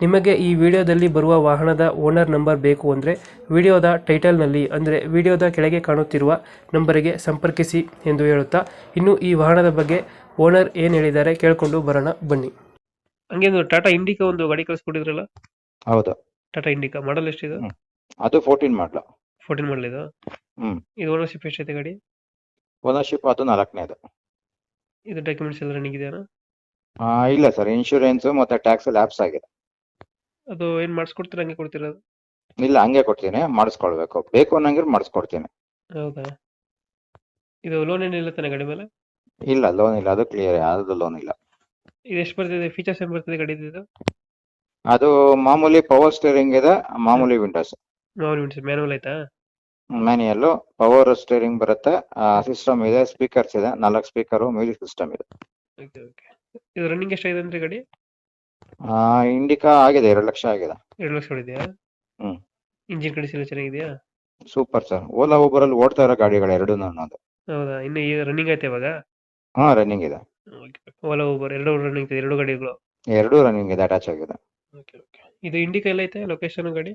ನಿಮಗೆ ಈ ವಿಡಿಯೋದಲ್ಲಿ ಬರುವ ವಾಹನದ ಓನರ್ ನಂಬರ್ ಬೇಕು ಅಂದರೆ ವಿಡಿಯೋದ ಟೈಟಲ್ನಲ್ಲಿ ಅಂದರೆ ವಿಡಿಯೋದ ಕೆಳಗೆ ಕಾಣುತ್ತಿರುವ ನಂಬರಿಗೆ ಸಂಪರ್ಕಿಸಿ ಎಂದು ಹೇಳುತ್ತಾ ಇನ್ನು ಈ ವಾಹನದ ಬಗ್ಗೆ ಓನರ್ ಏನು ಹೇಳಿದ್ದಾರೆ ಕೇಳಿಕೊಂಡು ಬರೋಣ ಬನ್ನಿ. ಹಂಗೆ ಒಂದು ಟಾಟಾ ಇಂಡಿಕಾ ಒಂದು ಗಾಡಿ ಕಳಿಸ್ಕೊಟ್ಟಿದ್ರಲ್ಲ? ಹೌದು. ಟಾಟಾ ಇಂಡಿಕಾ ಮಾಡಲ್ ಎಷ್ಟಿದೆ. ಅದು ಫೋರ್ಟೀನ್ ಮಾಡಲ ಫೋರ್ಟೀನ್ ಮಾಡಲ್ ಇದು? ಹ್ಮ್. ಇದು ಓನರ್ಶಿಪ್ ಎಷ್ಟೈತೆ ಗಾಡಿ? ಓನರ್ಶಿಪ್ ಅದು ನಾಲ್ಕನೇದು. ಇದು ಡಾಕ್ಯುಮೆಂಟ್ಸ್ ಎಲ್ಲ ರನ್ನಿಂಗ್ ಇದೆಯಾ? ಆ, ಇಲ್ಲ ಸರ್ ಇನ್ಶೂರೆನ್ಸ್ ಮತ್ತೆ ಟ್ಯಾಕ್ಸ್ ಲ್ಯಾಪ್ಸ್ ಆಗಿದೆ. ಅದು ಏನ್ ಮಾಡಿಸ್ಕೊಡ್ತೀರಾ ಹಂಗೆ ಕೊಡ್ತೀರಾ ಇಲ್ಲ ಹಂಗೆ ಕೊಡ್ತೀನಿ. ಮಾಡಿಸ್ಕೊಳ್ಬೇಕು. ಬೇಕು ಅನ್ನಂಗಿರ್ ಮಾಡಿಸ್ಕೊಡ್ತೀನಿ. ಹೌದಾ? ಇದು ಲೋನ್ ಏನಿಲ್ಲ ತಾನೆ ಗಾಡಿ ಮೇಲೆ? ಇಲ್ಲ ಲೋನ್ ಇಲ್ಲ. ಅದು ಕ್ಲಿಯರ್ ಯಾವ್ದು ಲೋನ್ ಇಲ್ಲ. ಇದು ಎಷ್ಟು ಬರ್ತಿದೆ? ಫೀಚರ್ಸ್ ಏನು ಬರ್ತದೆ ಗಾಡಿ ಇದು? ಅದು ಮಾಮೂಲಿ ಪವರ್ ಸ್ಟೇರಿಂಗ್ ಇದೆ ಮಾಮೂಲಿ ವಿಂಡೋಸ್ ಮಾಮೂಲಿ ಮ್ಯಾನುವಲ್ ಆಯ್ತಾ? ಮ್ಯಾನ್ಯಲ್ಲು ಪವರ್ ಸ್ಟೇರಿಂಗ್ ಬರುತ್ತೆ. ಸಿಸ್ಟಮ್ ಇದೆ ಸ್ಪೀಕರ್ಸ್ ಇದೆ. ನಾಲ್ಕು ಸ್ಪೀಕರು ಮ್ಯೂಸಿಕ್ ಸಿಸ್ಟಮ್ ಇದೆ. ಓಕೆ ಓಕೆ ಇದು ರನ್ನಿಂಗ್ ಎಷ್ಟಾಗಿದೆ ಅಂದ್ರೆ ಗಾಡಿ? ಇಂಡಿಕಾ ಆಗಿದೆ ಎರಡು ಲಕ್ಷ ಆಗಿದೆ. ಎರಡು ಲಕ್ಷ ಹೊಡಿದೆಯಾ? ಹ್ಮ್. ಇಂಜಿನ್ ಕಂಡೀಷನ್ ಎಲ್ಲ ಚೆನ್ನಾಗಿದೆಯಾ? ಸೂಪರ್ ಸರ್ ಓಲಾ ಊಬರಲ್ಲಿ ಓಡ್ತಾ ಇರೋ ಗಾಡಿಗಳು ಎರಡು ನನ್ನದು ಹೌದಾ? ಇನ್ನು ಈಗ ರನ್ನಿಂಗ್ ಐತೆ ಇವಾಗ? ಹಾ ರನ್ನಿಂಗ್ ಇದೆ. ಓಲಾ ಓಬರ್ ಎರಡು ರನ್ನಿಂಗ್ ಇದೆ ಎರಡು ಗಾಡಿಗಳು. ಎರಡು ರನ್ನಿಂಗ್ ಇದೆ ಅಟ್ಯಾಚ್ ಆಗಿದೆ. ಓಕೆ ಓಕೆ ಇದು ಇಂಡಿಕಾ ಎಲ್ಲ ಐತೆ ಲೊಕೇಶನ್ ಗಾಡಿ?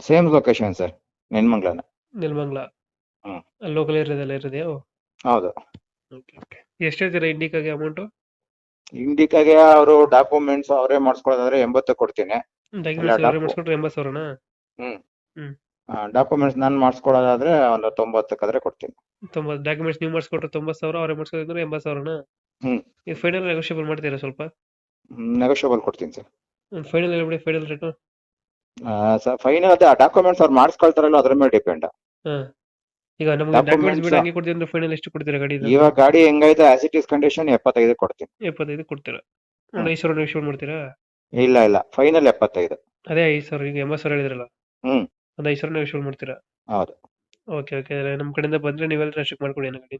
ಸೇಮ್ ಲೊಕೇಶನ್ ಸರ್ ನೆನ್ಮಂಗ್ಲನ. ನೆಲಮಂಗ್ಲ? ಹ್ಮ್. ಲೋಕಲ್ ಏರಿಯಾದೆಲ್ಲ ಇರೋದೆಯಾ ಹೌದು. ಓಕೆ ಓಕೆ ಎಷ್ಟು ಹೇಳ್ತೀರಾ ಇಂಡಿಕಾಗೆ ಅಮೌಂಟು ಇಂಡಿಕಾಗೆ ಅವರು ಡಾಕ್ಯುಮೆಂಟ್ಸ್ ಅವರೇ ಮಾಡಿಸ್ಕೊಳ್ಳೋದಾದ್ರೆ ಎಂಬತ್ತು ಕೊಡ್ತೀನಿ. ಡಾಕ್ಯುಮೆಂಟ್ಸ್ ಎಂಬತ್ತು ಸಾವಿರನಾ? ಡಾಕ್ಯುಮೆಂಟ್ಸ್ ನಾನು ಮಾಡಿಸ್ಕೊಳ್ಳೋದಾದ್ರೆ ಒಂದು ತೊಂಬತ್ತಕ್ಕಾದ್ರೆ ಕೊಡ್ತೀನಿ. ತೊಂಬತ್ತು ಡಾಕ್ಯುಮೆಂಟ್ಸ್ ನೀವು ಮಾಡಿಸ್ಕೊಟ್ರೆ ತೊಂಬತ್ತು ಸಾವಿರ ಅವರೇ ಮಾಡಿಸ್ಕೊದ್ರೆ ಎಂಬತ್ತು ಸಾವಿರನಾ? ಹ್ಮ್. ಈ ಫೈನಲ್ ನೆಗೋಷಿಯಬಲ್ ಮಾಡ್ತೀರಾ ಸ್ವಲ್ಪ? ನೆಗೋಷಿಯಬಲ್ ಕೊಡ್ತೀನಿ ಸರ್. ಫೈನಲ್ ಹೇಳ್ಬಿಡಿ ಬಿಡಿ ಫೈನಲ್ ರೇಟು ಸರ್ ಫೈನಲ್ ಅದೇ ಡಾಕ್ಯುಮೆಂಟ್ಸ್ ಅವ್ರು ಮಾಡಿಸ್ಕೊಳ್ತಾರಲ್ಲ ಅದ್ರ ಮೇಲೆ ಡಿಪೆಂಡ್ ಹಾಂ. ಈಗ ನಮಗೆ ಡಾಕ್ಯುಮೆಂಟ್ಸ್ ಬಿಟ್ಟು ಹಂಗೆ ಕೊಡ್ತೀವಿ ಅಂದ್ರೆ ಫೈನಲ್ ಎಷ್ಟು ಕೊಡ್ತೀರಾ ಗಾಡಿ ಇವಾಗ ಗಾಡಿ ಹೆಂಗೈತೆ ಆಸ್ ಇಟ್ ಇಸ್ ಕಂಡೀಷನ್ ಎಪ್ಪತ್ತೈದು ಕೊಡ್ತೀನಿ. ಎಪ್ಪತ್ತೈದು ಕೊಡ್ತೀರಾ? ಒಂದು. ಐದು ಸಾವಿರ ಮಾಡ್ತೀರಾ? ಇಲ್ಲ ಇಲ್ಲ. ಫೈನಲ್ ಎಪ್ಪತ್ತೈದು. ಅದೇ ಐದು ಸಾವಿರ ಈಗ ಎಂಬತ್ತು ಸಾವಿರ ಹೇಳಿದ್ರಲ್ಲ? ಹ್ಮ್. ಒಂದು ಐದು ಸಾವಿರ ನೆಗೋಷಿಯೇಟ್ ಮಾಡ್ತೀರಾ? ಹೌದು. Okay okay. ನಮ್ಮ ಕಡೆಯಿಂದ ಬಂದ್ರೆ ನೀವೆಲ್ಲ ಅಷ್ಟಕ್ಕೆ ಮಾಡ್ಕೊಡಿ ಏನೋ ಗಾಡಿ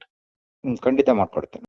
ಹ್ಮ್, ಖಂಡಿತ ಮಾಡ್ಕೊಡ್ತೀನಿ.